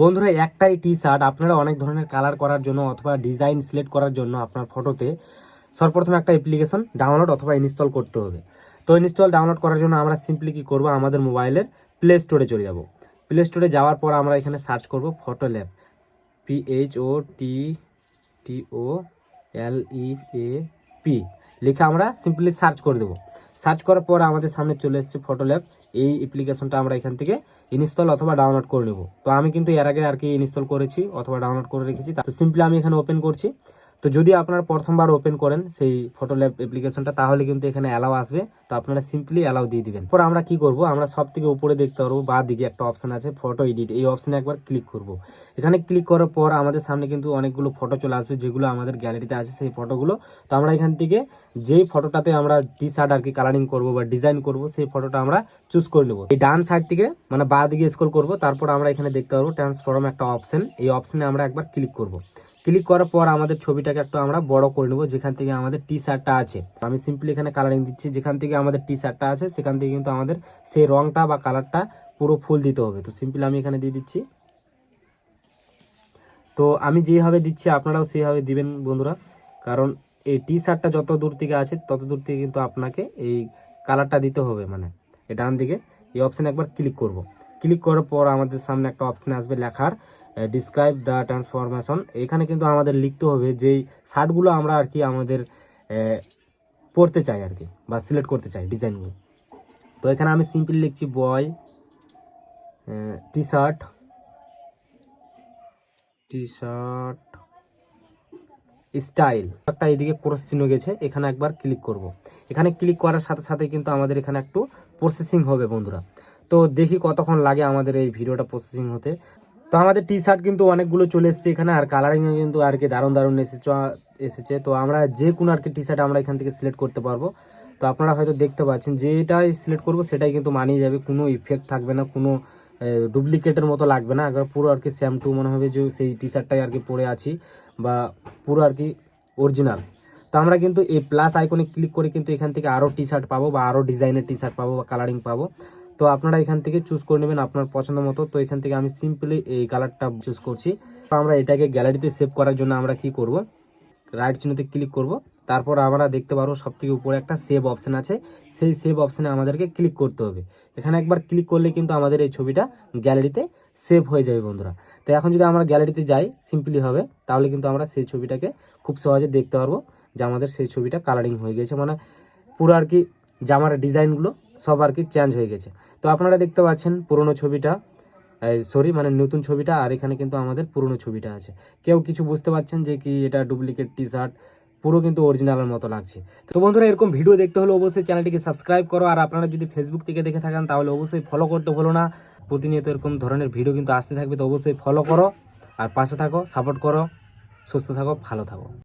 বন্ধুরা, একটাই T shirt আপনারা অনেক ধরনের কালার করার জন্য অথবা ডিজাইন সিলেক্ট করার জন্য আপনার ফটোতে সর্বপ্রথম একটা অ্যাপ্লিকেশন ডাউনলোড অথবা ইনস্টল করতে হবে। তো ইনস্টল ডাউনলোড করার জন্য আমরা সিম্পলি কি করব? আমাদের মোবাইলের প্লে স্টোরে চলে যাব। প্লে স্টোরে যাওয়ার পর আমরা এখানে সার্চ করব photo lab P H O T O L E A P P লিখে আমরা সিম্পলি সার্চ করে দেবো। সার্চ করার পর আমাদের সামনে চলে এসেছে ফটো ল্যাব এই অ্যাপ্লিকেশনটা আমরা এখান থেকে ইনস্টল অথবা ডাউনলোড করে নেব। তো আমি কিন্তু এর আগে আর কি ইনস্টল করেছি অথবা ডাউনলোড করে রেখেছি। তো সিম্পলি আমি এখানে ওপেন করছি। তো যদি আপনারা প্রথমবার ওপেন করেন সেই ফটো ল্যাব অ্যাপ্লিকেশনটা তাহলে কিন্তু এখানে অ্যালাউ আসবে। তো আপনারা সিম্পলি অ্যালাউ দিয়ে দিবেন। পর আমরা কি করব? আমরা সব থেকে উপরে দেখতে পারব, বা দিকে একটা অপশন আছে ফটো এডিট এই অপশনে একবার ক্লিক করব। এখানে ক্লিক করার পর আমাদের সামনে কিন্তু অনেকগুলো ফটো চলে আসবে, যেগুলো আমাদের গ্যালারিতে আছে সেই ফটোগুলো তো আমরা এখান থেকে যেই ফটোটাতে আমরা টি শার্ট আর কি কালারিং করব বা ডিজাইন করব, সেই ফটোটা আমরা চুজ করে নেব। এই ডান সাইড থেকে মানে বা দিকে স্ক্রল করব, তারপর আমরা এখানে দেখতে পারব ট্রান্সফর্ম একটা অপশন এই অপশনে আমরা একবার ক্লিক করব। ক্লিক করার পর আমাদের ছবিটাকে একটু আমরা বড় করে নেব, যেখান থেকে আমাদের টি শার্টটা আছে। আমি সিম্পলি এখানে কালারিং দিচ্ছি, যেখান থেকে আমাদের টি শার্টটা আছে, সেখান থেকে কিন্তু আমাদের সেই রংটা বা কালারটা পুরো ফুল দিতে হবে। তো সিম্পলি আমি এখানে দিয়ে দিচ্ছি। তো আমি যেভাবে দিচ্ছি, আপনারাও সেইভাবে দিবেন বন্ধুরা। কারণ এই টি শার্টটা যত দূর থেকে আছে, তত দূর থেকে কিন্তু আপনাকে এই কালারটা দিতে হবে মানে ডান দিকে। এই অপশানে একবার ক্লিক করব। ক্লিক করার পর আমাদের সামনে একটা অপশান আসবে লেখার। ডিসক্রাইব দ্য ট্রান্সফরমেশন এখানে কিন্তু আমাদের লিখতে হবে যেই শার্টগুলো আমরা আর কি আমাদের পরতে চাই আর কি, বা সিলেক্ট করতে চাই ডিজাইনগুলো তো এখানে আমি সিম্পলি লিখছি boy T shirt T shirt style একটা এদিকে ক্রস চিহ্ন গেছে, এখানে একবার ক্লিক করব। এখানে ক্লিক করার সাথে সাথে কিন্তু আমাদের এখানে একটু প্রসেসিং হবে বন্ধুরা। তো দেখি কতক্ষণ লাগে আমাদের এই ভিডিওটা প্রসেসিং হতে। তো আমাদের টি শার্ট কিন্তু অনেকগুলো চলে এসেছে এখানে, আর কালারিংও কিন্তু আর কি দারুণ দারুণ এসেছে এসেছে। তো আমরা যে কোনো আর কি টি শার্ট আমরা এখান থেকে সিলেক্ট করতে পারব। তো আপনারা হয়তো দেখতে পাচ্ছেন, যেটাই সিলেক্ট করব সেটাই কিন্তু মানিয়ে যাবে, কোনো ইফেক্ট থাকবে না, কোনো ডুপ্লিকেটের মতো লাগবে না। একবার পুরো আর কি স্যাম টু মনে হবে যে সেই টি শার্টটাই আর কি পরে আছি, বা পুরো আর কি অরিজিনাল তো আমরা কিন্তু এই প্লাস আইকনে ক্লিক করে কিন্তু এখান থেকে আরও টি শার্ট পাবো, বা আরও ডিজাইনের টি শার্ট পাবো, বা কালারিং পাবো। তো আপনারা এখান থেকে চুজ করে নেবেন আপনার পছন্দ মতো। তো এখান থেকে আমি সিম্পলি এই কালারটা চুজ করছি। তো আমরা এটাকে গ্যালারিতে সেভ করার জন্য আমরা কি করব? রাইট চিহ্নতে ক্লিক করব। তারপর আমরা দেখতে পারব সব থেকে উপরে একটা সেভ অপশন আছে। সেই সেভ অপশানে আমাদেরকে ক্লিক করতে হবে। এখানে একবার ক্লিক করলে কিন্তু আমাদের এই ছবিটা গ্যালারিতে সেভ হয়ে যাবে বন্ধুরা। তো এখন যদি আমরা গ্যালারিতে যাই সিম্পলি হবে, তাহলে কিন্তু আমরা সেই ছবিটাকে খুব সহজে দেখতে পারব যে আমাদের সেই ছবিটা কালারিং হয়ে গেছে। মানে পুরো আর কি জামার ডিজাইনগুলো সব আর কি চেঞ্জ হয়ে গেছে। তো আপনারা দেখতে পাচ্ছেন পুরোনো ছবিটা সরি মানে নতুন ছবিটা, আর এখানে কিন্তু আমাদের পুরনো ছবিটা আছে। কেউ কিছু বুঝতে পারছেন যে কি এটা ডুপ্লিকেট টি শার্ট পুরো কিন্তু অরিজিনালের মতো লাগছে। তো বন্ধুরা, এরকম ভিডিও দেখতে হলে অবশ্যই চ্যানেলটিকে সাবস্ক্রাইব করো, আর আপনারা যদি ফেসবুক থেকে দেখে থাকেন, তাহলে অবশ্যই ফলো করতে ভুলো না। প্রতিনিয়ত এরকম ধরনের ভিডিও কিন্তু আসতে থাকবে, তো অবশ্যই ফলো করো, আর পাশে থাকো সাপোর্ট করো, সুস্থ থাকো, ভালো থাকো।